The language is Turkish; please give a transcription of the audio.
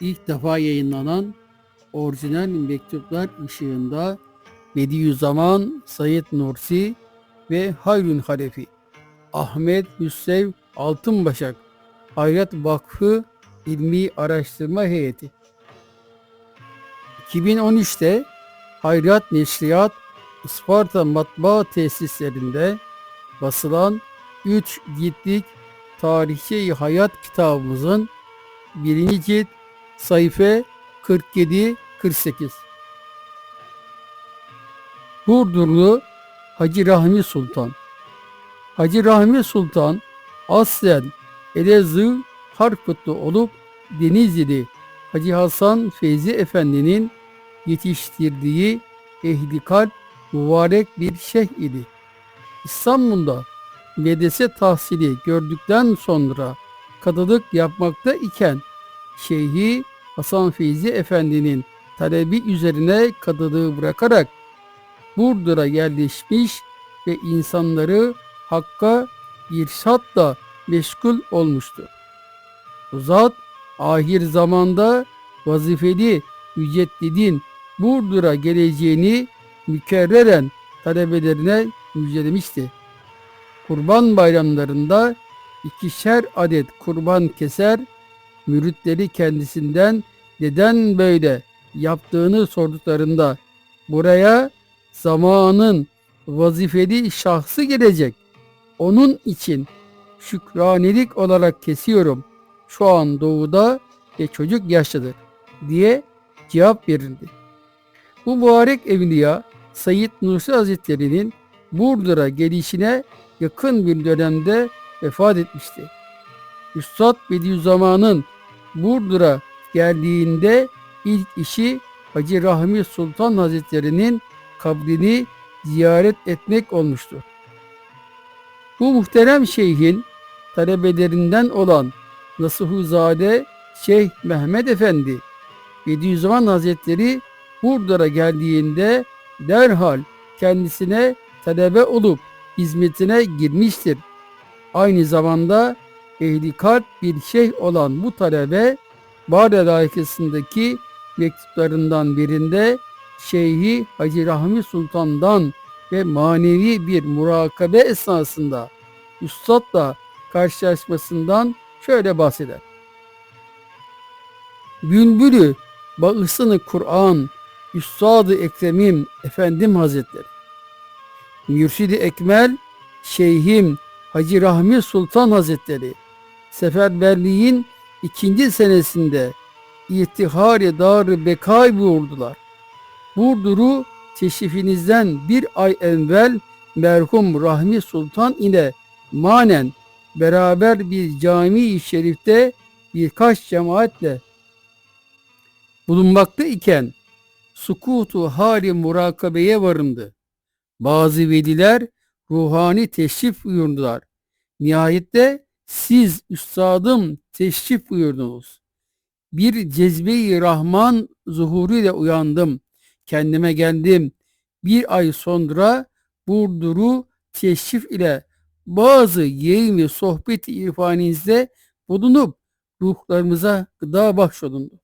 ilk defa yayınlanan orijinal mektuplar ışığında Bediüzzaman Said Nursi ve Hayrun Halefi, Ahmet Hüseyin Altınbaşak, Hayrat Vakfı İlmi Araştırma Heyeti. 2013'te Hayrat Neşriyat Isparta Matbaa Tesislerinde basılan 3 ciltlik Tarihçe Hayat kitabımızın birinci cilt sayfa 47-48. Burdurlu Hacı Rahmi Sultan Hacı Rahmi Sultan aslen Elazığ Harputlu olup Denizli'de Hacı Hasan Feyzi Efendi'nin yetiştirdiği ehli kalp mübarek bir şeyh idi. İstanbul'da medrese tahsili gördükten sonra kadılık yapmakta iken Şeyhi Hasan Feyzi Efendi'nin talebi üzerine kadılığı bırakarak Burdur'a yerleşmiş ve insanları hakka irşatla meşgul olmuştu. Bu zat ahir zamanda vazifeli müceddidin Burdur'a geleceğini mükerreren talebelerine müjdelemişti. Kurban bayramlarında ikişer adet kurban keser, müritleri kendisinden neden böyle yaptığını sorduklarında buraya zamanın vazifeli şahsı gelecek. Onun için şükranelik olarak kesiyorum. Şu an doğuda ve çocuk yaşlıdır diye cevap verildi. Bu mübarek evliya Said Nursi Hazretleri'nin Burdur'a gelişine yakın bir dönemde vefat etmişti. Üstad Bediüzzaman'ın Burdur'a geldiğinde ilk işi Hacı Rahmi Sultan Hazretleri'nin kabrini ziyaret etmek olmuştu. Bu muhterem şeyhin talebelerinden olan Nasuhuzade Şeyh Mehmet Efendi Bediüzzaman Hazretleri Burdur'a geldiğinde derhal kendisine talebe olup hizmetine girmiştir. Aynı zamanda ehli kalp bir şeyh olan bu talebe Bade layıkasındaki mektuplarından birinde Şeyhi Hacı Rahmi Sultan'dan ve manevi bir murakabe esnasında Üstad'la karşılaşmasından şöyle bahseder. Bülbülü bağısını Kur'an Üstad-ı Ekremim Efendim Hazretleri Mürşid-i Ekmel Şeyhim Hacı Rahmi Sultan Hazretleri seferberliğin ikinci senesinde İhtihar-ı Dar-ı Bekay buyurdular. Burdur'u teşrifinizden bir ay evvel merhum Rahmi Sultan ile manen beraber bir cami-i şerifte birkaç cemaatle bulunmakta iken sukutu hali murakabeye varındı. Bazı veliler ruhani teşrif buyurdular. Nihayette siz üstadım teşrif buyurdunuz. Bir cezbe-i Rahman zuhuruyla uyandım. Kendime geldim. Bir ay sonra Burdur'u teşrif ile bazı yayın ve sohbet irfanizde bulunup ruhlarımıza gıda bahşolundu.